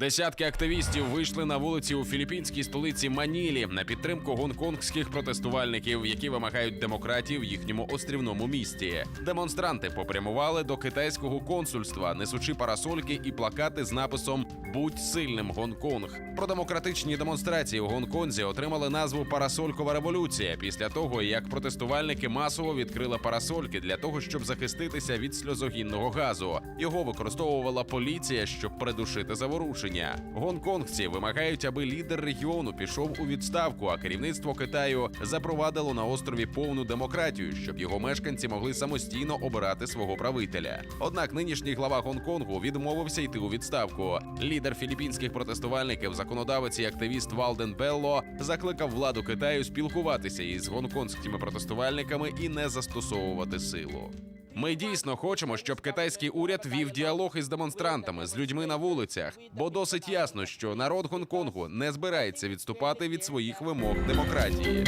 Десятки активістів вийшли на вулиці у філіппінській столиці Манілі на підтримку гонконгських протестувальників, які вимагають демократії в їхньому острівному місті. Демонстранти попрямували до китайського консульства, несучи парасольки і плакати з написом Будь сильним Гонконг. Про демократичні демонстрації у Гонконзі отримали назву Парасолькова революція після того, як протестувальники масово відкрили парасольки для того, щоб захиститися від сльозогінного газу. Його використовувала поліція, щоб придушити заворушення. Гонконгці вимагають, аби лідер регіону пішов у відставку, а керівництво Китаю запровадило на острові повну демократію, щоб його мешканці могли самостійно обирати свого правителя. Однак нинішній глава Гонконгу відмовився йти у відставку. Лідер філіппінських протестувальників, законодавець і активіст Валден Белло закликав владу Китаю спілкуватися із гонконгськими протестувальниками і не застосовувати силу. Ми дійсно хочемо, щоб китайський уряд вів діалог із демонстрантами з людьми на вулицях, бо досить ясно, що народ Гонконгу не збирається відступати від своїх вимог демократії.